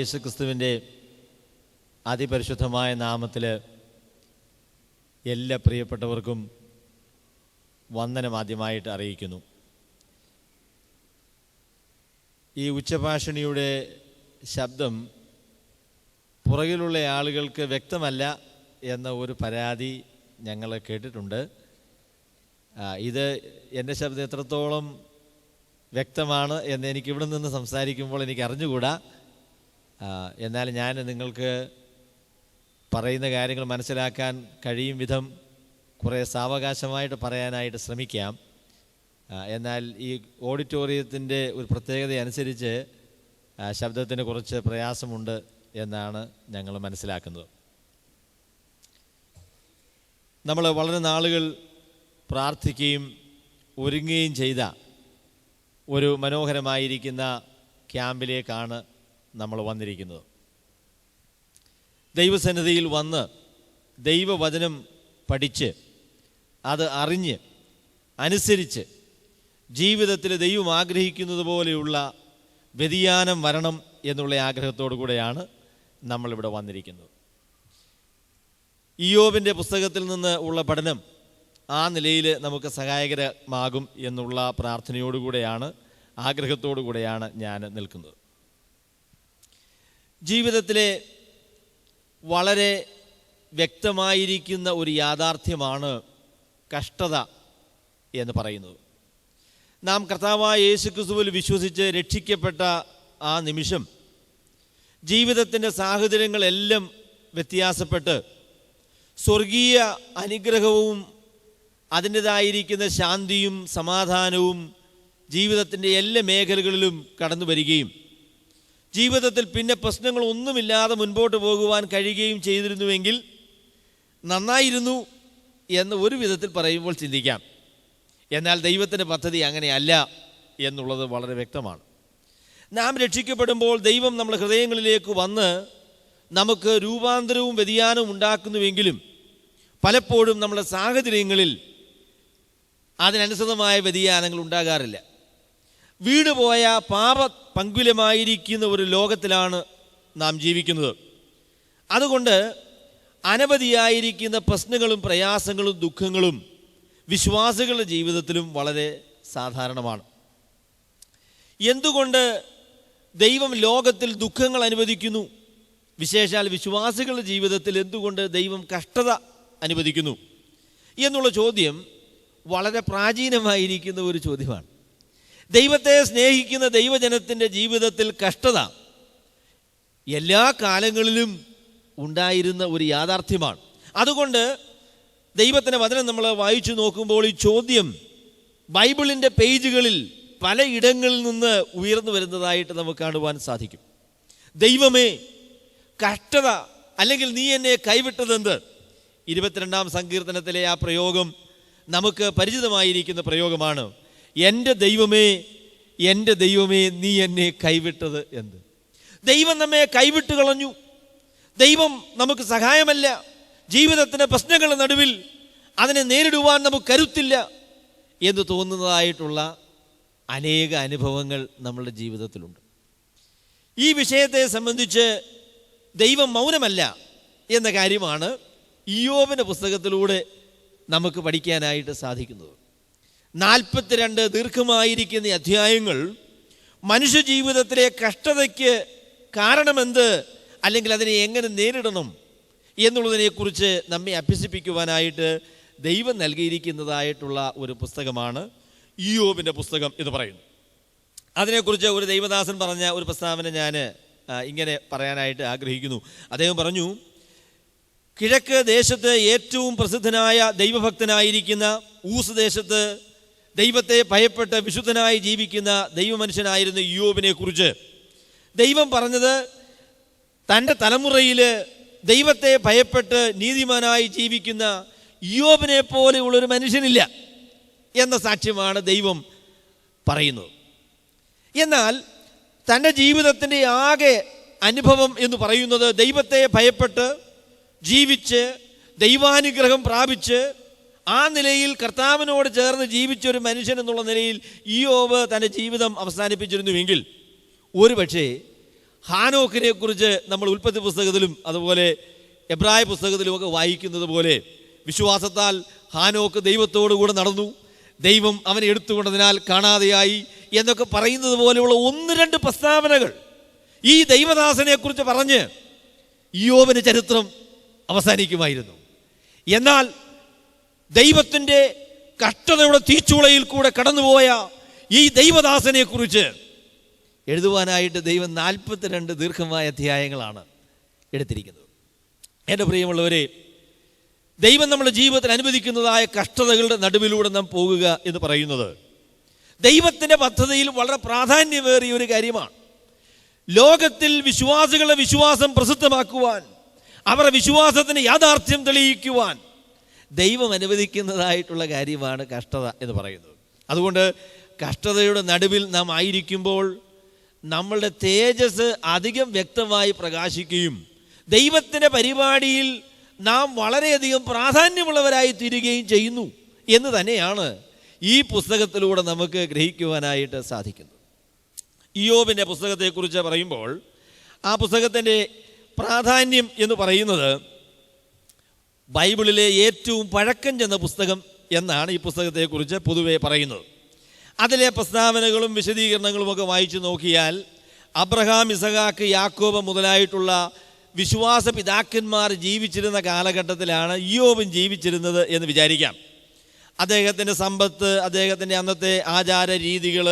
യേശു ക്രിസ്തുവിന്റെ അതിപരിശുദ്ധമായ നാമത്തിൽ എല്ലാ പ്രിയപ്പെട്ടവർക്കും വന്ദനം ആദ്യമായിട്ട് അറിയിക്കുന്നു. ഈ ഉച്ചഭാഷിണിയുടെ ശബ്ദം പുറകിലുള്ള ആളുകൾക്ക് വ്യക്തമല്ല എന്ന ഒരു പരാതി ഞങ്ങൾ കേട്ടിട്ടുണ്ട്. ഇത് എന്റെ ശബ്ദം എത്രത്തോളം വ്യക്തമാണ് എന്ന് എനിക്ക് ഇവിടെ നിന്ന് സംസാരിക്കുമ്പോൾ എനിക്ക് അറിഞ്ഞുകൂടാ എന്നാൽ ഞാൻ നിങ്ങൾക്ക് പറയുന്ന കാര്യങ്ങൾ മനസ്സിലാക്കാൻ കഴിയും വിധം കുറേ സാവകാശമായിട്ട് പറയാനായിട്ട് ശ്രമിക്കാം. എന്നാൽ ഈ ഓഡിറ്റോറിയത്തിന്റെ ഒരു പ്രത്യേകത അനുസരിച്ച് ശബ്ദത്തിന് കുറച്ച് പ്രയാസമുണ്ട് എന്നാണ് ഞങ്ങൾ മനസ്സിലാക്കുന്നത്. നമ്മൾ വളരെ നാളുകൾ പ്രാർത്ഥിക്കുകയും ഒരുങ്ങുകയും ചെയ്ത ഒരു മനോഹരമായിരിക്കുന്ന ക്യാമ്പിലേക്കാണ് നമ്മൾ വന്നിരിക്കുന്നത്. ദൈവസന്നിധിയിൽ വന്ന് ദൈവവചനം പഠിച്ച് അത് അറിഞ്ഞ് അനുസരിച്ച് ജീവിതത്തിൽ ദൈവം ആഗ്രഹിക്കുന്നത് പോലെയുള്ള വ്യതിയാനം വരണം എന്നുള്ള ആഗ്രഹത്തോടു കൂടെയാണ് നമ്മളിവിടെ വന്നിരിക്കുന്നത്. ഇയോബിന്റെ പുസ്തകത്തിൽ നിന്ന് ഉള്ള പഠനം ആ നിലയിൽ നമുക്ക് സഹായകരമാകും എന്നുള്ള പ്രാർത്ഥനയോടുകൂടെയാണ് ആഗ്രഹത്തോടു കൂടെയാണ് ഞാൻ നിൽക്കുന്നത്. ജീവിതത്തിലെ വളരെ വ്യക്തമായിരിക്കുന്ന ഒരു യാഥാർത്ഥ്യമാണ് കഷ്ടത എന്ന് പറയുന്നത്. നാം കർത്താവായ യേശു ക്രിസ്തുവിൽ വിശ്വസിച്ച് രക്ഷിക്കപ്പെട്ട ആ നിമിഷം ജീവിതത്തിന്റെ സാഹചര്യങ്ങളെല്ലാം വ്യത്യാസപ്പെട്ട് സ്വർഗീയ അനുഗ്രഹവും അതിന്റെതായിരിക്കുന്ന ശാന്തിയും സമാധാനവും ജീവിതത്തിന്റെ എല്ലാ മേഖലകളിലും കടന്നു വരികയും ജീവിതത്തിൽ പിന്നെ പ്രശ്നങ്ങളൊന്നുമില്ലാതെ മുൻപോട്ട് പോകുവാൻ കഴിയുകയും ചെയ്തിരുന്നുവെങ്കിൽ നന്നായിരുന്നു എന്ന് ഒരു വിധത്തിൽ പറയുമ്പോൾ ചിന്തിക്കാം. എന്നാൽ ദൈവത്തിന്റെ പദ്ധതി അങ്ങനെയല്ല എന്നുള്ളത് വളരെ വ്യക്തമാണ്. നാം രക്ഷിക്കപ്പെടുമ്പോൾ ദൈവം നമ്മുടെ ഹൃദയങ്ങളിലേക്ക് വന്ന് നമുക്ക് രൂപാന്തരവും വ്യതിയാനവും ഉണ്ടാക്കുന്നുവെങ്കിലും പലപ്പോഴും നമ്മുടെ സാഹചര്യങ്ങളിൽ അതിനനുസൃതമായ വ്യതിയാനങ്ങൾ ഉണ്ടാകാറില്ല. വീണുപോയ പാപ പങ്കുലമായിരിക്കുന്ന ഒരു ലോകത്തിലാണ് നാം ജീവിക്കുന്നത്. അതുകൊണ്ട് അനവധിയായിരിക്കുന്ന പ്രശ്നങ്ങളും പ്രയാസങ്ങളും ദുഃഖങ്ങളും വിശ്വാസികളുടെ ജീവിതത്തിലും വളരെ സാധാരണമാണ്. എന്തുകൊണ്ട് ദൈവം ലോകത്തിൽ ദുഃഖങ്ങൾ അനുവദിക്കുന്നു? വിശേഷാൽ വിശ്വാസികളുടെ ജീവിതത്തിൽ എന്തുകൊണ്ട് ദൈവം കഷ്ടത അനുവദിക്കുന്നു? എന്നുള്ള ചോദ്യം വളരെ പ്രാചീനമായിരിക്കുന്ന ഒരു ചോദ്യമാണ്. ദൈവത്തെ സ്നേഹിക്കുന്ന ദൈവജനത്തിന്റെ ജീവിതത്തിൽ കഷ്ടത എല്ലാ കാലങ്ങളിലും ഉണ്ടായിരുന്ന ഒരു യാഥാർത്ഥ്യമാണ്. അതുകൊണ്ട് ദൈവത്തിന്റെ വചനം നമ്മൾ വായിച്ചു നോക്കുമ്പോൾ ഈ ചോദ്യം ബൈബിളിന്റെ പേജുകളിൽ പലയിടങ്ങളിൽ നിന്ന് ഉയർന്നു വരുന്നതായിട്ട് നമുക്ക് കാണുവാൻ സാധിക്കും. ദൈവമേ കഷ്ടത അല്ലെങ്കിൽ നീ എന്നെ കൈവിട്ടതെന്ത്? ഇരുപത്തിരണ്ടാം സങ്കീർത്തനത്തിലെ ആ പ്രയോഗം നമുക്ക് പരിചിതമായിരിക്കുന്ന പ്രയോഗമാണ്. എന്റെ ദൈവമേ എന്റെ ദൈവമേ നീ എന്നെ കൈവിട്ടത് എന്ത്? ദൈവം നമ്മെ കൈവിട്ട് കളഞ്ഞു. ദൈവം നമുക്ക് സഹായമല്ല. ജീവിതത്തിന്റെ പ്രശ്നങ്ങളുടെ നടുവിൽ അതിനെ നേരിടുവാൻ നമുക്ക് കരുത്തില്ല എന്ന് തോന്നുന്നതായിട്ടുള്ള അനേക അനുഭവങ്ങൾ നമ്മളുടെ ജീവിതത്തിലുണ്ട്. ഈ വിഷയത്തെ സംബന്ധിച്ച് ദൈവം മൗനമല്ല എന്ന കാര്യമാണ് ഇയോബിന്റെ പുസ്തകത്തിലൂടെ നമുക്ക് പഠിക്കാനായിട്ട് സാധിക്കുന്നത്. നാൽപ്പത്തിരണ്ട് ദീർഘമായിരിക്കുന്ന അധ്യായങ്ങൾ മനുഷ്യജീവിതത്തിലെ കഷ്ടതയ്ക്ക് കാരണമെന്ത്? അല്ലെങ്കിൽ അതിനെ എങ്ങനെ നേരിടണം എന്നുള്ളതിനെക്കുറിച്ച് നമ്മെ അഭ്യസിപ്പിക്കുവാനായിട്ട് ദൈവം നൽകിയിരിക്കുന്നതായിട്ടുള്ള ഒരു പുസ്തകമാണ് ഇയോബിന്റെ പുസ്തകം എന്ന് പറയുന്നു. അതിനെക്കുറിച്ച് ഒരു ദൈവദാസൻ പറഞ്ഞ ഒരു പ്രസ്താവന ഞാൻ ഇങ്ങനെ പറയാനായിട്ട് ആഗ്രഹിക്കുന്നു. അദ്ദേഹം പറഞ്ഞു കിഴക്ക് ദേശത്ത് ഏറ്റവും പ്രസിദ്ധനായ ദൈവഭക്തനായിരിക്കുന്ന ഊസ് ദേശത്ത് ദൈവത്തെ ഭയപ്പെട്ട് വിശുദ്ധനായി ജീവിക്കുന്ന ദൈവമനുഷ്യനായിരുന്ന യോബിനെ കുറിച്ച്. ദൈവം പറഞ്ഞത് തന്റെ തലമുറയിൽ ദൈവത്തെ ഭയപ്പെട്ട് നീതിമാനായി ജീവിക്കുന്ന യോബിനെ പോലെയുള്ളൊരു മനുഷ്യനില്ല എന്ന സാക്ഷ്യമാണ് ദൈവം പറയുന്നത്. എന്നാൽ തന്റെ ജീവിതത്തിന്റെ ആകെ അനുഭവം എന്ന് പറയുന്നത് ദൈവത്തെ ഭയപ്പെട്ട് ജീവിച്ച് ദൈവാനുഗ്രഹം പ്രാപിച്ച് ആ നിലയിൽ കർത്താവിനോട് ചേർന്ന് ജീവിച്ചൊരു മനുഷ്യൻ എന്നുള്ള നിലയിൽ ഈ ഓവ് തന്റെ ജീവിതം അവസാനിപ്പിച്ചിരുന്നുവെങ്കിൽ ഒരുപക്ഷേ ഹാനോക്കിനെ കുറിച്ച് നമ്മൾ ഉൽപ്പത്തി പുസ്തകത്തിലും അതുപോലെ എബ്രായ പുസ്തകത്തിലും ഒക്കെ വായിക്കുന്നത് പോലെ വിശ്വാസത്താൽ ഹാനോക്ക് ദൈവത്തോടു കൂടെ നടന്നു. ദൈവം അവനെ എടുത്തുകൊണ്ടതിനാൽ കാണാതെയായി എന്നൊക്കെ പറയുന്നത് പോലെയുള്ള ഒന്ന് രണ്ട് പ്രസ്താവനകൾ ഈ ദൈവദാസനെക്കുറിച്ച് പറഞ്ഞ് യോവന് ചരിത്രം അവസാനിക്കുമായിരുന്നു. എന്നാൽ ദൈവത്തിന്റെ കഷ്ടതയുടെ തീച്ചുളയിൽ കൂടെ കടന്നുപോയ ഈ ദൈവദാസനെക്കുറിച്ച് എഴുതുവാനായിട്ട് ദൈവം നാൽപ്പത്തിരണ്ട് ദീർഘമായ അധ്യായങ്ങളാണ് എടുത്തിരിക്കുന്നത്. എന്റെ പ്രിയമുള്ളവരെ ദൈവം നമ്മുടെ ജീവിതത്തിൽ അനുവദിക്കുന്നതായ കഷ്ടതകളുടെ നടുവിലൂടെ നാം പോകുക എന്ന് പറയുന്നത് ദൈവത്തിന്റെ പദ്ധതിയിൽ വളരെ പ്രാധാന്യമേറിയ ഒരു കാര്യമാണ്. ലോകത്തിൽ വിശ്വാസികളുടെ വിശ്വാസം പ്രസിദ്ധമാക്കുവാൻ അവരുടെ വിശ്വാസത്തിന് യാഥാർത്ഥ്യം തെളിയിക്കുവാൻ ദൈവം അനുവദിക്കുന്നതായിട്ടുള്ള കാര്യമാണ് കഷ്ടത എന്ന് പറയുന്നത്. അതുകൊണ്ട് കഷ്ടതയുടെ നടുവിൽ നാം ആയിരിക്കുമ്പോൾ നമ്മളുടെ തേജസ് അധികം വ്യക്തമായി പ്രകാശിക്കുകയും ദൈവത്തിന്റെ പരിപാടിയിൽ നാം വളരെയധികം പ്രാധാന്യമുള്ളവരായി തീരുകയും ചെയ്യുന്നു എന്ന് തന്നെയാണ് ഈ പുസ്തകത്തിലൂടെ നമുക്ക് ഗ്രഹിക്കുവാനായിട്ട് സാധിക്കുന്നത്. ഇയോബിന്റെ പുസ്തകത്തെക്കുറിച്ച് പറയുമ്പോൾ ആ പുസ്തകത്തിന്റെ പ്രാധാന്യം എന്ന് പറയുന്നത് ബൈബിളിലെ ഏറ്റവും പഴക്കം ചെന്ന പുസ്തകം എന്നാണ് ഈ പുസ്തകത്തെക്കുറിച്ച് പൊതുവെ പറയുന്നത്. അതിലെ പ്രസ്താവനകളും വിശദീകരണങ്ങളും ഒക്കെ വായിച്ചു നോക്കിയാൽ അബ്രഹാം ഇസഹാക്ക് യാക്കോബ് മുതലായിട്ടുള്ള വിശ്വാസ പിതാക്കന്മാർ ജീവിച്ചിരുന്ന കാലഘട്ടത്തിലാണ് യോബും ജീവിച്ചിരുന്നത് എന്ന് വിചാരിക്കാം. അദ്ദേഹത്തിന്റെ സമ്പത്ത് അദ്ദേഹത്തിന്റെ അന്നത്തെ ആചാര രീതികൾ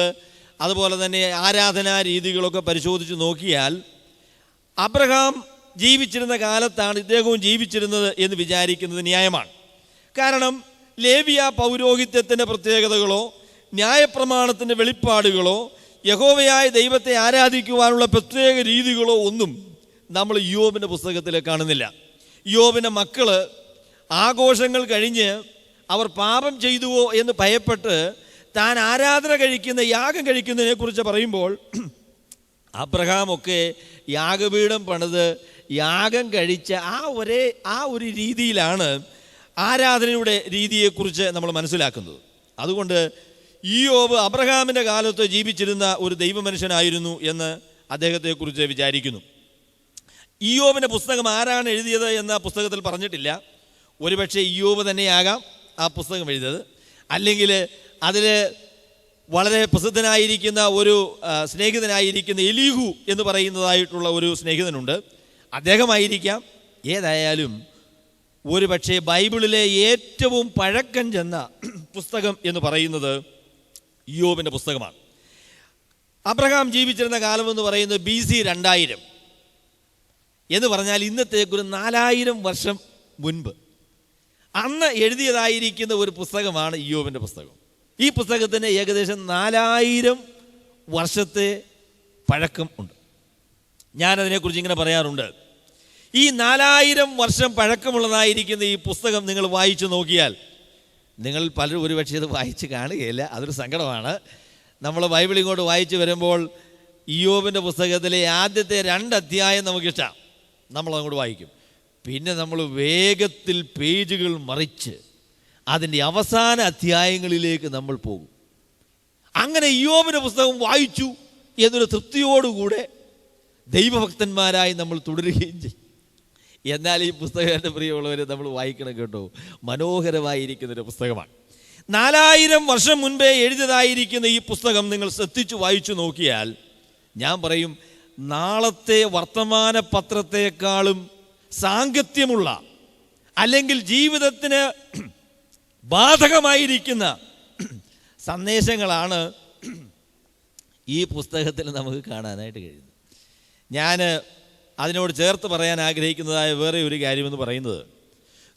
അതുപോലെ തന്നെ ആരാധനാ രീതികളൊക്കെ പരിശോധിച്ച് നോക്കിയാൽ അബ്രഹാം ജീവിച്ചിരുന്ന കാലത്താണ് ഇദ്ദേഹവും ജീവിച്ചിരുന്നത് എന്ന് വിചാരിക്കുന്നത് ന്യായമാണ്. കാരണം ലേവിയ പൗരോഹിത്യത്തിന്റെ പ്രത്യേകതകളോ ന്യായപ്രമാണത്തിന്റെ വെളിപ്പാടുകളോ യഹോവയായ ദൈവത്തെ ആരാധിക്കുവാനുള്ള പ്രത്യേക രീതികളോ ഒന്നും നമ്മൾ യോബിന്റെ പുസ്തകത്തിൽ കാണുന്നില്ല. യോബിന്റെ മക്കൾ ആഘോഷങ്ങൾ കഴിഞ്ഞ് അവർ പാപം ചെയ്തുവോ എന്ന് ഭയപ്പെട്ട് താൻ ആരാധന കഴിക്കുന്ന യാഗം കഴിക്കുന്നതിനെക്കുറിച്ച് പറയുമ്പോൾ അബ്രഹാമൊക്കെ യാഗപീഠം പണിത് യാഗം കഴിച്ച ആ ഒരേ ആ ഒരു രീതിയിലാണ് ആരാധനയുടെ രീതിയെക്കുറിച്ച് നമ്മൾ മനസ്സിലാക്കുന്നത്. അതുകൊണ്ട് ഈ യോബ് അബ്രഹാമിന്റെ കാലത്ത് ജീവിച്ചിരുന്ന ഒരു ദൈവമനുഷ്യനായിരുന്നു എന്ന് അദ്ദേഹത്തെക്കുറിച്ച് വിചാരിക്കുന്നു. ഇയോബിന്റെ പുസ്തകം ആരാണ് എഴുതിയത് എന്ന് പുസ്തകത്തിൽ പറഞ്ഞിട്ടില്ല. ഒരുപക്ഷെ ഇയോബ് തന്നെയാകാം ആ പുസ്തകം എഴുതിയത്. അല്ലെങ്കിൽ അതിൽ വളരെ പ്രസിദ്ധനായിരിക്കുന്ന ഒരു സ്നേഹിതനായിരിക്കുന്ന എലീഹു എന്ന് പറയുന്നതായിട്ടുള്ള ഒരു സ്നേഹിതനുണ്ട്. അദ്ദേഹമായിരിക്കാം. ഏതായാലും ഒരു പക്ഷേ ബൈബിളിലെ ഏറ്റവും പഴക്കം ചെന്ന പുസ്തകം എന്ന് പറയുന്നത് യോബിന്റെ പുസ്തകമാണ്. അബ്രഹാം ജീവിച്ചിരുന്ന കാലമെന്ന് പറയുന്നത് ബി സി രണ്ടായിരം. എന്ന് പറഞ്ഞാൽ ഇന്നത്തേക്ക് ഒരു നാലായിരം വർഷം മുൻപ്. അന്ന് എഴുതിയതായിരിക്കുന്ന ഒരു പുസ്തകമാണ് യോബിന്റെ പുസ്തകം. ഈ പുസ്തകത്തിന് ഏകദേശം നാലായിരം വർഷത്തെ പഴക്കം ഉണ്ട്. ഞാനതിനെക്കുറിച്ച് ഇങ്ങനെ പറയാറുണ്ട്. ഈ നാലായിരം വർഷം പഴക്കമുള്ളതായിരിക്കുന്ന ഈ പുസ്തകം നിങ്ങൾ വായിച്ചു നോക്കിയാൽ നിങ്ങൾ പലരും ഒരുപക്ഷെ ഇത് വായിച്ച് കാണുകയില്ല അതൊരു സങ്കടമാണ്. നമ്മൾ ബൈബിൾ ഇങ്ങോട്ട് വായിച്ചു വരുമ്പോൾ ഇയോബിന്റെ പുസ്തകത്തിലെ ആദ്യത്തെ രണ്ട് അധ്യായം നമുക്കിഷ്ടമാണ് നമ്മൾ അങ്ങോട്ട് വായിക്കും. പിന്നെ നമ്മൾ വേഗത്തിൽ പേജുകൾ മറിച്ച് അതിന്റെ അവസാന അധ്യായങ്ങളിലേക്ക് നമ്മൾ പോകും. അങ്ങനെ ഇയോബിന്റെ പുസ്തകം വായിച്ചു എന്നൊരു തൃപ്തിയോടുകൂടെ ദൈവഭക്തന്മാരായി നമ്മൾ തുടരുകയും ചെയ്യും. എന്നാൽ ഈ പുസ്തകം എന്റെ പ്രിയമുള്ളവരെ നമ്മൾ വായിക്കണം കേട്ടോ. മനോഹരമായിരിക്കുന്നൊരു പുസ്തകമാണ്. നാലായിരം വർഷം മുൻപേ എഴുതിയതായിരിക്കുന്ന ഈ പുസ്തകം നിങ്ങൾ ശ്രദ്ധിച്ചു വായിച്ചു നോക്കിയാൽ ഞാൻ പറയും നാളത്തെ വർത്തമാന പത്രത്തെക്കാളും സാങ്കത്യമുള്ള അല്ലെങ്കിൽ ജീവിതത്തിന് ബാധകമായിരിക്കുന്ന സന്ദേശങ്ങളാണ് ഈ പുസ്തകത്തിൽ നമുക്ക് കാണാനായിട്ട് കഴിയുന്നത്. ഞാൻ അതിനോട് ചേർത്ത് പറയാൻ ആഗ്രഹിക്കുന്നതായ വേറെ ഒരു കാര്യമെന്ന് പറയുന്നത്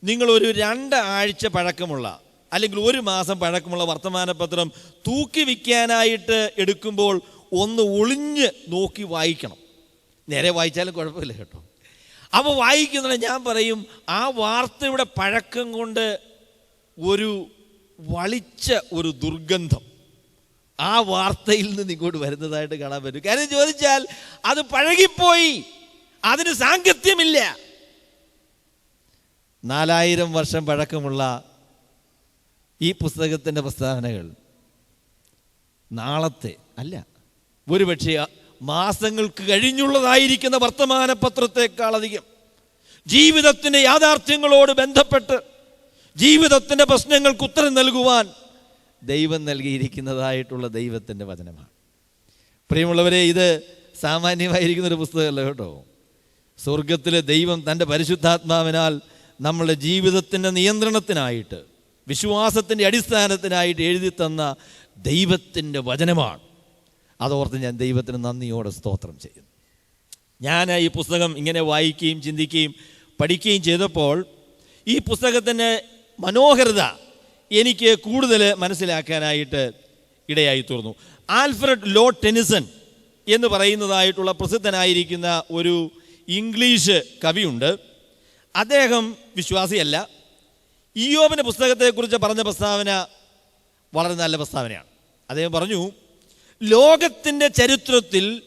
നിങ്ങളൊരു രണ്ട് ആഴ്ച പഴക്കമുള്ള അല്ലെങ്കിൽ ഒരു മാസം പഴക്കമുള്ള വർത്തമാനപത്രം തൂക്കി വിൽക്കാനായിട്ട് എടുക്കുമ്പോൾ ഒന്ന് ഒളിഞ്ഞ് നോക്കി വായിക്കണം. നേരെ വായിച്ചാലും കുഴപ്പമില്ല കേട്ടോ. അപ്പോൾ വായിക്കുന്നത് ഞാൻ പറയും ആ വാർത്തയുടെ പഴക്കം കൊണ്ട് ഒരു വളിച്ച ഒരു ദുർഗന്ധം ആ വാർത്തയിൽ നിന്ന് ഇങ്ങോട്ട് വരുന്നതായിട്ട് കാണാൻ പറ്റും. കാര്യം ചോദിച്ചാൽ അത് പഴകിപ്പോയി. അതിന് സാങ്കത്യമില്ല. നാലായിരം വർഷം പഴക്കമുള്ള ഈ പുസ്തകത്തിന്റെ പ്രസ്താവനകൾ നാളത്തെ അല്ല ഒരുപക്ഷെ മാസങ്ങൾക്ക് കഴിഞ്ഞുള്ളതായിരിക്കുന്ന വർത്തമാന പത്രത്തെക്കാളധികം ജീവിതത്തിന്റെ യാഥാർത്ഥ്യങ്ങളോട് ബന്ധപ്പെട്ട് ജീവിതത്തിന്റെ പ്രശ്നങ്ങൾക്ക് ഉത്തരം നൽകുവാൻ ദൈവം നൽകിയിരിക്കുന്നതായിട്ടുള്ള ദൈവത്തിന്റെ വചനമാണ്. പ്രിയമുള്ളവരെ ഇത് സാമാന്യമായിരിക്കുന്ന ഒരു പുസ്തകമല്ല കേട്ടോ. സ്വർഗത്തിലെ ദൈവം തന്റെ പരിശുദ്ധാത്മാവിനാൽ നമ്മളുടെ ജീവിതത്തിന്റെ നിയന്ത്രണത്തിനായിട്ട് വിശ്വാസത്തിന്റെ അടിസ്ഥാനത്തിനായിട്ട് എഴുതി തന്ന ദൈവത്തിന്റെ വചനമാണ്. അതോർത്ത് ഞാൻ ദൈവത്തിന് നന്ദിയോടെ സ്തോത്രം ചെയ്യുന്നു. ഞാൻ ഈ പുസ്തകം ഇങ്ങനെ വായിക്കുകയും ചിന്തിക്കുകയും പഠിക്കുകയും ചെയ്തപ്പോൾ ഈ പുസ്തകത്തിന്റെ മനോഹരത എനിക്ക് കൂടുതൽ മനസ്സിലാക്കാനായിട്ട് ഇടയായി തീർന്നു. ആൽഫ്രഡ് ലോ ടെനിസൺ എന്ന് പറയുന്നതായിട്ടുള്ള പ്രസിദ്ധനായിരിക്കുന്ന ഒരു ഇംഗ്ലീഷ് കവിയുണ്ട്. അദ്ദേഹം വിശ്വാസിയല്ല. ഇയോബിന്റെ പുസ്തകത്തെക്കുറിച്ച് പറഞ്ഞ പ്രസ്താവന വളരെ നല്ല പ്രസ്താവനയാണ്. അദ്ദേഹം പറഞ്ഞു ലോകത്തിന്റെ ചരിത്രത്തിൽ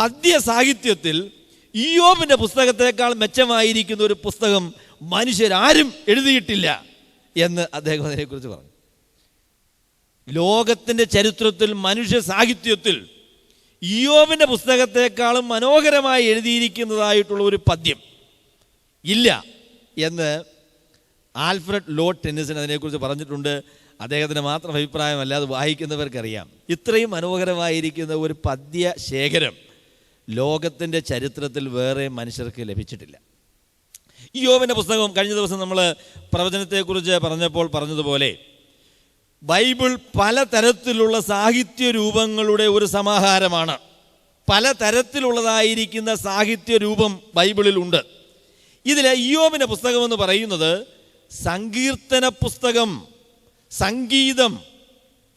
പദ്യ സാഹിത്യത്തിൽ ഇയോബിന്റെ പുസ്തകത്തേക്കാൾ മെച്ചമായിരിക്കുന്ന ഒരു പുസ്തകം മനുഷ്യരാരും എഴുതിയിട്ടില്ല. എന്ന് അദ്ദേഹം അതിനെക്കുറിച്ച് പറഞ്ഞു. ലോകത്തിന്റെ ചരിത്രത്തിൽ മനുഷ്യ സാഹിത്യത്തിൽ ഇയോവിന്റെ പുസ്തകത്തെക്കാളും മനോഹരമായി എഴുതിയിരിക്കുന്നതായിട്ടുള്ള ഒരു പദ്യം ഇല്ല എന്ന് ആൽഫ്രഡ് ലോ ടെന്നിസൺ അതിനെക്കുറിച്ച് പറഞ്ഞിട്ടുണ്ട്. അദ്ദേഹത്തിന് മാത്രം അഭിപ്രായമല്ല അത് വായിക്കുന്നവർക്കറിയാം. ഇത്രയും മനോഹരമായിരിക്കുന്ന ഒരു പദ്യ ശേഖരം ലോകത്തിന്റെ ചരിത്രത്തിൽ വേറെ മനുഷ്യർക്ക് ലഭിച്ചിട്ടില്ല. ഈ യോവിന്റെ പുസ്തകം കഴിഞ്ഞ ദിവസം നമ്മൾ പ്രവചനത്തെക്കുറിച്ച് പറഞ്ഞപ്പോൾ പറഞ്ഞതുപോലെ ബൈബിൾ പലതരത്തിലുള്ള സാഹിത്യ രൂപങ്ങളുടെ ഒരു സമാഹാരമാണ്. പലതരത്തിലുള്ളതായിരിക്കുന്ന സാഹിത്യ രൂപം ബൈബിളിലുണ്ട്. ഇതിൽ ഇയോബിന്റെ പുസ്തകം എന്ന് പറയുന്നത് സങ്കീർത്തന പുസ്തകം സംഗീതം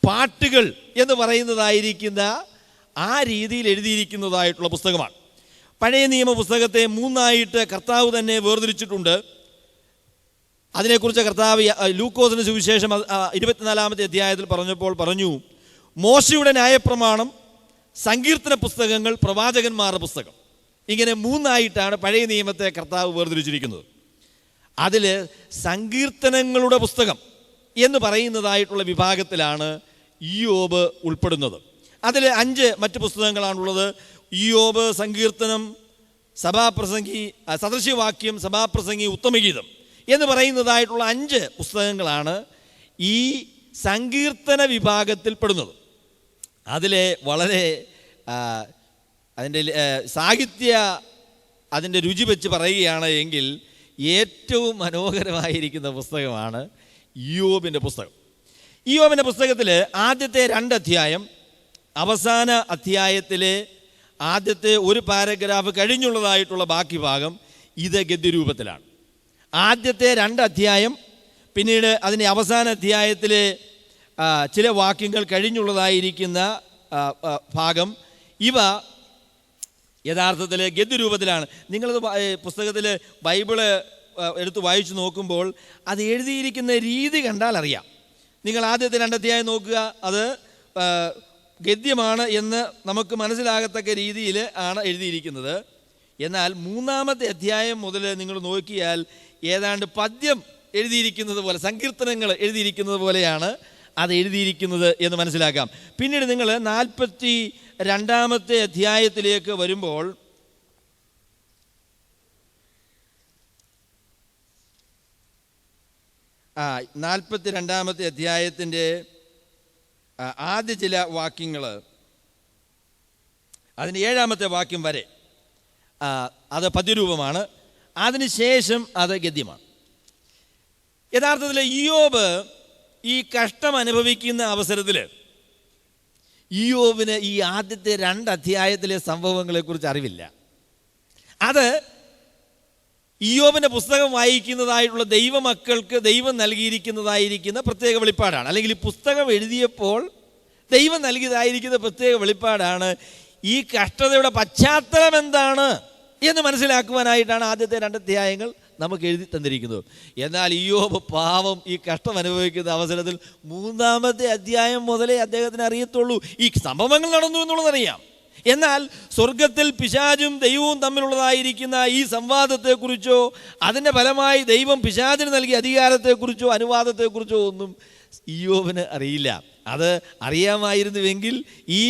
പാട്ടുകൾ എന്ന് പറയുന്നതായിരിക്കുന്ന ആ രീതിയിൽ എഴുതിയിരിക്കുന്നതായിട്ടുള്ള പുസ്തകമാണ്. പഴയ നിയമ പുസ്തകത്തെ മൂന്നായിട്ട് കർത്താവ് തന്നെ വേർതിരിച്ചിട്ടുണ്ട്. അതിനെക്കുറിച്ച് കർത്താവ് ലൂക്കോസിന് സുവിശേഷം ഇരുപത്തിനാലാമത്തെ അധ്യായത്തിൽ പറഞ്ഞപ്പോൾ പറഞ്ഞു മോശയുടെ ന്യായപ്രമാണം സങ്കീർത്തന പുസ്തകങ്ങൾ പ്രവാചകന്മാരുടെ പുസ്തകം. ഇങ്ങനെ മൂന്നായിട്ടാണ് പഴയ നിയമത്തെ കർത്താവ് വേർതിരിച്ചിരിക്കുന്നത്. അതിൽ സങ്കീർത്തനങ്ങളുടെ പുസ്തകം എന്ന് പറയുന്നതായിട്ടുള്ള വിഭാഗത്തിലാണ് ഇയോബ് ഉൾപ്പെടുന്നത്. അതിൽ അഞ്ച് മറ്റ് പുസ്തകങ്ങളാണുള്ളത്. ഇയോബ് സങ്കീർത്തനം സഭാപ്രസംഗി സദൃശ്യവാക്യം സഭാപ്രസംഗി ഉത്തമഗീതം എന്ന് പറയുന്നതായിട്ടുള്ള അഞ്ച് പുസ്തകങ്ങളാണ് ഈ സങ്കീർത്തന വിഭാഗത്തിൽ പെടുന്നത്. അതിലെ വളരെ അതിന്റെ സാഹിത്യ അതിന്റെ രുചി വെച്ച് പറയുകയാണ് എങ്കിൽ ഏറ്റവും മനോഹരമായിരിക്കുന്ന പുസ്തകമാണ് ഇയോബിന്റെ പുസ്തകം. ഇയോബിന്റെ പുസ്തകത്തിൽ ആദ്യത്തെ രണ്ട് അധ്യായം അവസാന അധ്യായത്തിലെ ആദ്യത്തെ ഒരു പാരഗ്രാഫ് കഴിഞ്ഞുള്ളതായിട്ടുള്ള ബാക്കി ഭാഗം ഇത് ഗദ്യരൂപത്തിലാണ്. ആദ്യത്തെ രണ്ട് അധ്യായം പിന്നീട് അതിന്റെ അവസാന അധ്യായത്തിലെ ചില വാക്യങ്ങൾ കഴിഞ്ഞുള്ളതായിരിക്കുന്ന ഭാഗം. ഇവ യഥാർത്ഥത്തിൽ ഗദ്യരൂപത്തിലാണ്. നിങ്ങളത് പുസ്തകത്തിൽ ബൈബിൾ എടുത്ത് വായിച്ചു നോക്കുമ്പോൾ അത് എഴുതിയിരിക്കുന്ന രീതി കണ്ടാൽ അറിയാം. നിങ്ങൾ ആദ്യത്തെ രണ്ടധ്യായം നോക്കുക. അത് ഗദ്യമാണ് എന്ന് നമുക്ക് മനസ്സിലാകത്തക്ക രീതിയിൽ ആണ് എഴുതിയിരിക്കുന്നത്. എന്നാൽ മൂന്നാമത്തെ അധ്യായം മുതൽ നിങ്ങൾ നോക്കിയാൽ ഏതാണ്ട് പദ്യം എഴുതിയിരിക്കുന്നത് പോലെ സങ്കീർത്തനങ്ങൾ എഴുതിയിരിക്കുന്നത് പോലെയാണ് അത് എഴുതിയിരിക്കുന്നത് എന്ന് മനസ്സിലാക്കാം. പിന്നീട് നിങ്ങൾ നാൽപ്പത്തി രണ്ടാമത്തെ അധ്യായത്തിലേക്ക് വരുമ്പോൾ ആ നാൽപ്പത്തി രണ്ടാമത്തെ അധ്യായത്തിന്റെ ആദ്യ ചില വാക്യങ്ങൾ അതിന്റെ ഏഴാമത്തെ വാക്യം വരെ. അത് പതിരൂപമാണ് അതിനുശേഷം അത് ഗദ്യമാണ്. യഥാർത്ഥത്തിൽ ഇയോബ് ഈ കഷ്ടം അനുഭവിക്കുന്ന അവസരത്തിൽ ഇയോബിന് ഈ ആദ്യത്തെ രണ്ട് അധ്യായത്തിലെ സംഭവങ്ങളെക്കുറിച്ച് അറിവില്ല. അത് ഇയോബിന്റെ പുസ്തകം വായിക്കുന്നതായിട്ടുള്ള ദൈവമക്കൾക്ക് ദൈവം നൽകിയിരിക്കുന്നതായിരിക്കുന്ന പ്രത്യേക വെളിപ്പാടാണ്. അല്ലെങ്കിൽ ഈ പുസ്തകം എഴുതിയപ്പോൾ ദൈവം നൽകിയതായിരിക്കുന്ന പ്രത്യേക വെളിപ്പാടാണ്. ഈ കഷ്ടതയുടെ പശ്ചാത്തലം എന്താണ് എന്ന് മനസ്സിലാക്കുവാനായിട്ടാണ് ആദ്യത്തെ രണ്ട് അധ്യായങ്ങൾ നമുക്ക് എഴുതി തന്നിരിക്കുന്നത്. എന്നാൽ ഇയോബ് പാവം ഈ കഷ്ടം അനുഭവിക്കുന്ന അവസരത്തിൽ മൂന്നാമത്തെ അധ്യായം മുതലേ അദ്ദേഹത്തിന് അറിയത്തുള്ളൂ. ഈ സംഭവങ്ങൾ നടന്നു എന്നുള്ളതറിയാം എന്നാൽ സ്വർഗത്തിൽ പിശാചും ദൈവവും തമ്മിലുള്ളതായിരിക്കുന്ന ഈ സംവാദത്തെക്കുറിച്ചോ അതിന്റെ ഫലമായി ദൈവം പിശാചിന് നൽകിയ അധികാരത്തെക്കുറിച്ചോ അനുവാദത്തെക്കുറിച്ചോ ഒന്നും ഇയോബിന് അറിയില്ല. അത് അറിയാമായിരുന്നുവെങ്കിൽ ഈ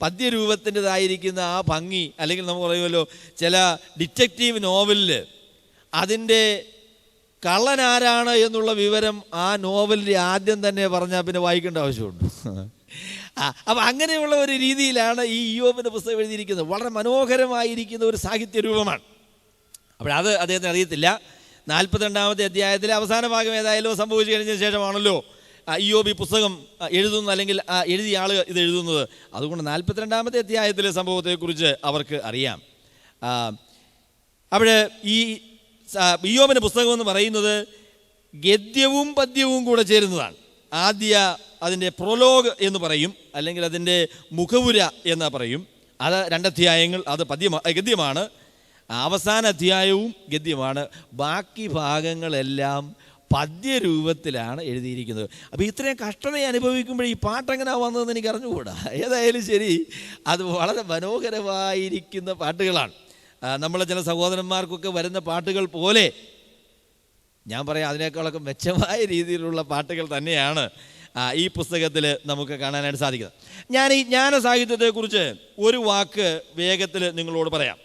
പദ്യരൂപത്തിന്റെതായിരിക്കുന്ന ആ ഭംഗി അല്ലെങ്കിൽ നമുക്ക് പറയുമല്ലോ ചില ഡിറ്റക്റ്റീവ് നോവലിൽ അതിന്റെ കള്ളനാരാണ് എന്നുള്ള വിവരം ആ നോവലിന്റെ ആദ്യം തന്നെ പറഞ്ഞാൽ പിന്നെ വായിക്കേണ്ട ആവശ്യമുണ്ട്. ആ അപ്പം അങ്ങനെയുള്ള ഒരു രീതിയിലാണ് ഈ ഇയോബിന്റെ പുസ്തകം എഴുതിയിരിക്കുന്നത്. വളരെ മനോഹരമായിരിക്കുന്ന ഒരു സാഹിത്യ രൂപമാണ് അപ്പോഴത് അദ്ദേഹത്തിന് അറിയത്തില്ല. നാൽപ്പത്തിരണ്ടാമത്തെ അധ്യായത്തിലെ അവസാന ഭാഗം ഏതായാലും സംഭവിച്ചു കഴിഞ്ഞ ശേഷമാണല്ലോ ഇയ്യോബ് പുസ്തകം എഴുതുന്നു അല്ലെങ്കിൽ എഴുതിയ ആൾ ഇത് എഴുതുന്നത്. അതുകൊണ്ട് നാൽപ്പത്തിരണ്ടാമത്തെ അധ്യായത്തിലെ സംഭവത്തെക്കുറിച്ച് അവർക്ക് അറിയാം. അവിടെ ഈ ഇയോബിന്റെ പുസ്തകം എന്ന് പറയുന്നത് ഗദ്യവും പദ്യവും കൂടെ ചേരുന്നതാണ്. ആദ്യ അതിന്റെ പ്രൊലോഗ് എന്ന് പറയും അല്ലെങ്കിൽ അതിന്റെ മുഖവുര എന്ന് പറയും. അത് രണ്ടധ്യായങ്ങൾ അത് പദ്യമാ ഗദ്യമാണ്. അവസാന അധ്യായവും ഗദ്യമാണ്. ബാക്കി ഭാഗങ്ങളെല്ലാം പദ്യരൂപത്തിലാണ് എഴുതിയിരിക്കുന്നത്. അപ്പോൾ ഇത്രയും കഷ്ടത അനുഭവിക്കുമ്പോൾ ഈ പാട്ടെങ്ങനെ വന്നതെന്ന് എനിക്ക് അറിഞ്ഞുകൂടാ. ഏതായാലും ശരി അത് വളരെ മനോഹരമായിരിക്കുന്ന പാട്ടുകളാണ്. നമ്മളെ ചില സഹോദരന്മാർക്കൊക്കെ വരുന്ന പാട്ടുകൾ പോലെ ഞാൻ പറയാം അതിനേക്കാളൊക്കെ മെച്ചമായ രീതിയിലുള്ള പാട്ടുകൾ തന്നെയാണ് ഈ പുസ്തകത്തിൽ നമുക്ക് കാണാനായിട്ട് സാധിക്കുന്നത്. ഞാൻ ഈ ജ്ഞാന സാഹിത്യത്തെക്കുറിച്ച് ഒരു വാക്ക് വേഗത്തിൽ നിങ്ങളോട് പറയാം.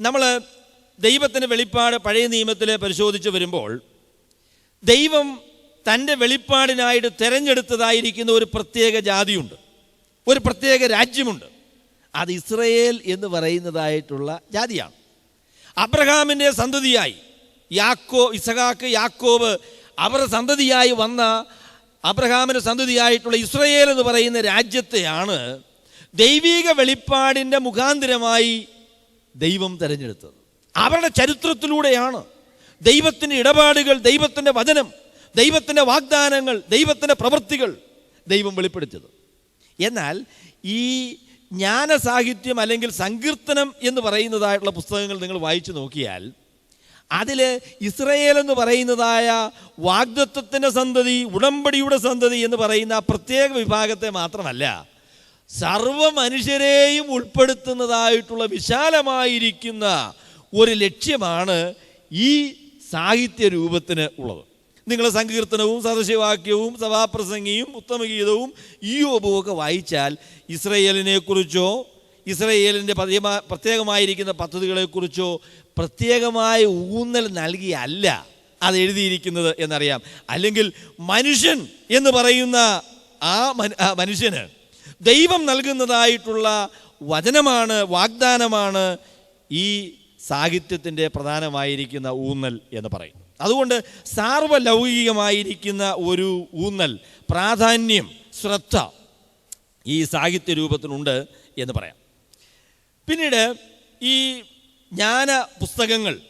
നമ്മൾ ദൈവത്തിന്റെ വെളിപ്പാട് പഴയ നിയമത്തിൽ പരിശോധിച്ച് വരുമ്പോൾ ദൈവം തന്റെ വെളിപ്പാടിനായിട്ട് തിരഞ്ഞെടുത്തതായിരിക്കുന്ന ഒരു പ്രത്യേക ജാതിയുണ്ട് ഒരു പ്രത്യേക രാജ്യമുണ്ട്. അത് ഇസ്രയേൽ എന്ന് പറയുന്നതായിട്ടുള്ള ജാതിയാണ്. അബ്രഹാമിന്റെ സന്തതിയായി യാക്കോ ഇസഹാക്ക് യാക്കോബ് അവരുടെ സന്തതിയായി വന്ന അബ്രഹാമിന്റെ സന്തതിയായിട്ടുള്ള ഇസ്രയേൽ എന്ന് പറയുന്ന രാജ്യത്തെയാണ് ദൈവീക വെളിപ്പാടിന്റെ മുഖാന്തരമായി ദൈവം തിരഞ്ഞെടുത്തത്. അവരുടെ ചരിത്രത്തിലൂടെയാണ് ദൈവത്തിന്റെ ഇടപാടുകൾ ദൈവത്തിന്റെ വചനം ദൈവത്തിന്റെ വാഗ്ദാനങ്ങൾ ദൈവത്തിന്റെ പ്രവൃത്തികൾ ദൈവം വെളിപ്പെടുത്തിയത്. എന്നാൽ ഈ ജ്ഞാന സാഹിത്യം അല്ലെങ്കിൽ സങ്കീർത്തനം എന്ന് പറയുന്നതായിട്ടുള്ള പുസ്തകങ്ങൾ നിങ്ങൾ വായിച്ചു നോക്കിയാൽ അതിൽ ഇസ്രയേൽ എന്ന് പറയുന്നതായ വാഗ്ദത്വത്തിന്റെ സന്തതി ഉടമ്പടിയുടെ സന്തതി എന്ന് പറയുന്ന പ്രത്യേക വിഭാഗത്തെ മാത്രമല്ല സർവ മനുഷ്യരെയും ഉൾപ്പെടുത്തുന്നതായിട്ടുള്ള വിശാലമായിരിക്കുന്ന ഒരു ലക്ഷ്യമാണ് ഈ സാഹിത്യ രൂപത്തിന് ഉള്ളത്. നിങ്ങൾ സങ്കീർത്തനവും സദസ്യവാക്യവും സഭാപ്രസംഗിയും ഉത്തമഗീതവും ഈ ഒക്കെ വായിച്ചാൽ ഇസ്രയേലിനെ കുറിച്ചോ ഇസ്രയേലിന്റെ പ്രത്യേകമായിരിക്കുന്ന പദ്ധതികളെക്കുറിച്ചോ പ്രത്യേകമായ ഊന്നൽ നൽകിയല്ല അത് എഴുതിയിരിക്കുന്നത് എന്നറിയാം. അല്ലെങ്കിൽ മനുഷ്യൻ എന്ന് പറയുന്ന ആ മനുഷ്യന് ദൈവം നൽകുന്നതായിട്ടുള്ള വചനമാണ് വാഗ്ദാനമാണ് ഈ സാഹിത്യത്തിന്റെ പ്രധാനമായിരിക്കുന്ന ഊന്നൽ എന്ന് പറയുന്നു അതുകൊണ്ട് സാർവലൗകികമായിരിക്കുന്ന ഒരു ഊന്നൽ പ്രാധാന്യം ശ്രദ്ധ ഈ സാഹിത്യ രൂപത്തിനുണ്ട് എന്ന് പറയാം. പിന്നീട് ഈ ജ്ഞാന പുസ്തകങ്ങൾ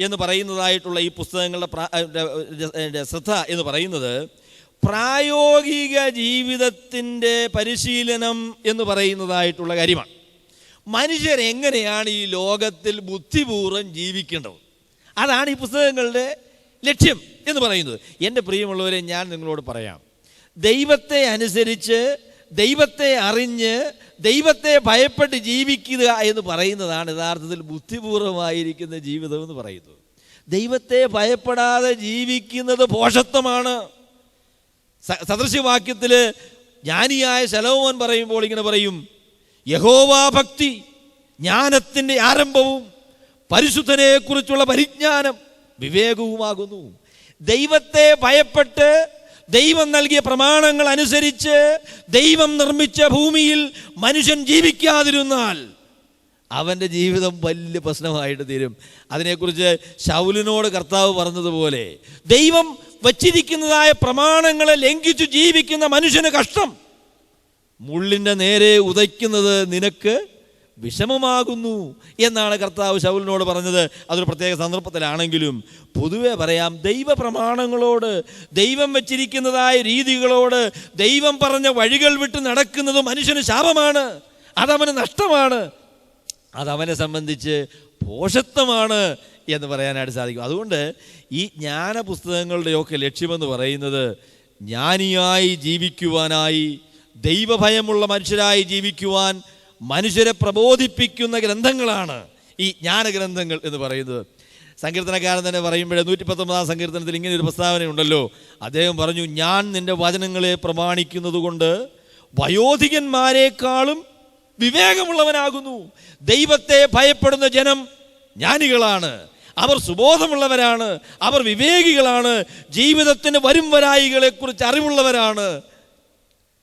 എന്ന് പറയുന്നതായിട്ടുള്ള ഈ പുസ്തകങ്ങളുടെ ശ്രദ്ധ എന്ന് പറയുന്നത് പ്രായോഗിക ജീവിതത്തിന്റെ പരിശീലനം എന്ന് പറയുന്നതായിട്ടുള്ള കാര്യമാണ്. മനുഷ്യർ എങ്ങനെയാണ് ഈ ലോകത്തിൽ ബുദ്ധിപൂർവം ജീവിക്കേണ്ടത്? അതാണ് ഈ പുസ്തകങ്ങളുടെ ലക്ഷ്യം എന്ന് പറയുന്നത്. എന്റെ പ്രിയമുള്ളവരെ ഞാൻ നിങ്ങളോട് പറയാം. ദൈവത്തെ അനുസരിച്ച് ദൈവത്തെ അറിഞ്ഞ് ദൈവത്തെ ഭയപ്പെട്ട് ജീവിക്കുക എന്ന് പറയുന്നതാണ് യഥാർത്ഥത്തിൽ ബുദ്ധിപൂർവമായിരിക്കുന്ന ജീവിതം എന്ന് പറയുന്നത്. ദൈവത്തെ ഭയപ്പെടാതെ ജീവിക്കുന്നത് പോഷത്വമാണ്. സദൃശ്യവാക്യത്തിൽ ജ്ഞാനിയായ ശലോമോൻ പറയുമ്പോൾ ഇങ്ങനെ പറയും യഹോവാഭക്തി ജ്ഞാനത്തിന്റെ ആരംഭവും പരിശുദ്ധനെക്കുറിച്ചുള്ള പരിജ്ഞാനം വിവേകവുമാകുന്നു. ദൈവത്തെ ഭയപ്പെട്ട് ദൈവം നൽകിയ പ്രമാണങ്ങൾ അനുസരിച്ച് ദൈവം നിർമ്മിച്ച ഭൂമിയിൽ മനുഷ്യൻ ജീവിക്കാതിരുന്നാൽ അവന്റെ ജീവിതം വലിയ പ്രശ്നമായിട്ട് തീരും. അതിനെക്കുറിച്ച് ശൗലിനോട് കർത്താവ് പറഞ്ഞതുപോലെ ദൈവം വച്ചിരിക്കുന്നതായ പ്രമാണങ്ങളെ ലംഘിച്ചു ജീവിക്കുന്ന മനുഷ്യന് കഷ്ടം. മുള്ളിന്റെ നേരെ ഉദയ്ക്കുന്നത് നിനക്ക് വിഷമമാകുന്നു എന്നാണ് കർത്താവ് ശൗലിനോട് പറഞ്ഞത്. അതൊരു പ്രത്യേക സന്ദർഭത്തിലാണെങ്കിലും പൊതുവെ പറയാം ദൈവ പ്രമാണങ്ങളോട് ദൈവം വച്ചിരിക്കുന്നതായ രീതികളോട് ദൈവം പറഞ്ഞ വഴികൾ വിട്ട് നടക്കുന്നത് മനുഷ്യന് ശാപമാണ് അതവന് നഷ്ടമാണ് അതവനെ സംബന്ധിച്ച് പോഷത്വമാണ് എന്ന് പറയാനായിട്ട് സാധിക്കും. അതുകൊണ്ട് ഈ ജ്ഞാന പുസ്തകങ്ങളുടെയൊക്കെ ലക്ഷ്യമെന്ന് പറയുന്നത് ജ്ഞാനിയായി ജീവിക്കുവാനായി ദൈവഭയമുള്ള മനുഷ്യരായി ജീവിക്കുവാൻ മനുഷ്യരെ പ്രബോധിപ്പിക്കുന്ന ഗ്രന്ഥങ്ങളാണ് ഈ ജ്ഞാനഗ്രന്ഥങ്ങൾ എന്ന് പറയുന്നത്. സങ്കീർത്തനക്കാരൻ തന്നെ പറയുമ്പോഴേ നൂറ്റി പത്തൊമ്പതാം സങ്കീർത്തനത്തിൽ ഇങ്ങനെ ഒരു പ്രസ്താവനയുണ്ടല്ലോ. അദ്ദേഹം പറഞ്ഞു ഞാൻ നിന്റെ വചനങ്ങളെ പ്രമാണിക്കുന്നത് കൊണ്ട് വയോധികന്മാരെക്കാളും വിവേകമുള്ളവനാകുന്നു. ദൈവത്തെ ഭയപ്പെടുന്ന ജനം ജ്ഞാനികളാണ്. അവർ സുബോധമുള്ളവരാണ്. അവർ വിവേകികളാണ്. ജീവിതത്തിന് വരും വരായികളെക്കുറിച്ച് അറിവുള്ളവരാണ്.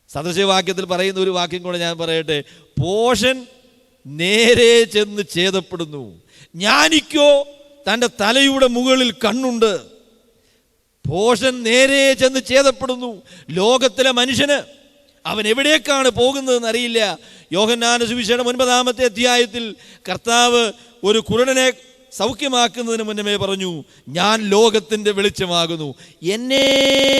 സദൃശവാക്യത്തിൽ പറയുന്ന ഒരു വാക്യം കൂടെ ഞാൻ പറയട്ടെ. പോഷൻ നേരെ ചെന്ന് ഛേദപ്പെടുന്നു. ജ്ഞാനിക്കോ തന്റെ തലയുടെ മുകളിൽ കണ്ണുണ്ട്. പോഷൻ നേരെ ചെന്ന് ഛേദപ്പെടുന്നു. ലോകത്തിലെ മനുഷ്യന് അവൻ എവിടേക്കാണ് പോകുന്നതെന്ന് അറിയില്ല. യോഹന്നാന സുവിശേഷം ഒൻപതാമത്തെ അധ്യായത്തിൽ കർത്താവ് ഒരു കുരുടനെ സൗഖ്യമാക്കുന്നതിന് മുന്നമേ പറഞ്ഞു ഞാൻ ലോകത്തിന്റെ വെളിച്ചമാകുന്നു. എന്നെ